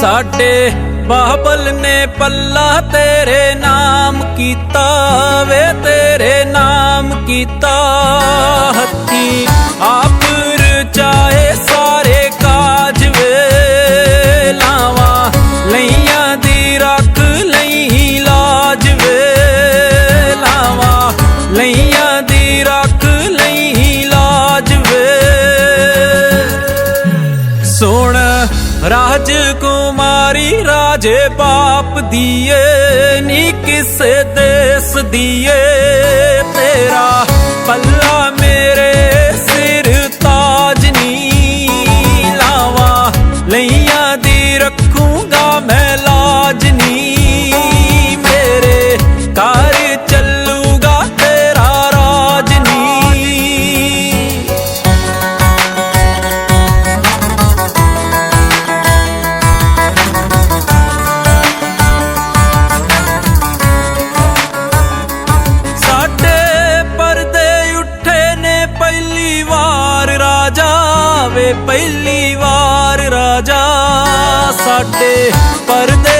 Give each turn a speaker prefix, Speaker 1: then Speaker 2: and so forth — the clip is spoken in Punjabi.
Speaker 1: ਸਾਡੇ ਬਾਬਲ ਨੇ ਪੱਲਾ ਤੇਰੇ ਨਾਮ ਕੀਤਾ ਵੇ, ਤੇਰੇ ਨਾਮ ਕੀਤਾ ਹੱਥੀ। ਆਪ ਰਚਾਏ ਸਾਰੇ ਕਾਜ ਵੇ ਲਾਵਾਂ ਲਈਆਂ ਦੀ ਰੱਖ ਲਈ ਲਾਜ ਵੇ ਲਾਵਾਂ ਲਈਆਂ ਦੀ ਰੱਖ ਲਈ ਲਾਜ ਵੇ। ਸੁਣ ਰਾਜਕੁਮਾਰੀ ਰਾਜੇ ਬਾਪ ਦੀਏ, ਨੀ ਕਿਸੇ ਦੇਸ ਦੀਏ। ਤੇਰਾ ਪੱਲਾ ਮੇਰੇ ਸਿਰ ਤਾਜ ਨੀ ਲਾਵਾਂ, ਲਈਆਂ ਦੀ ਰੱਖੂੰਗਾ ਮੈਂ ਵੇ ਪਹਿਲੀ ਵਾਰ ਰਾਜਾ ਸਾਡੇ ਪਰਦੇ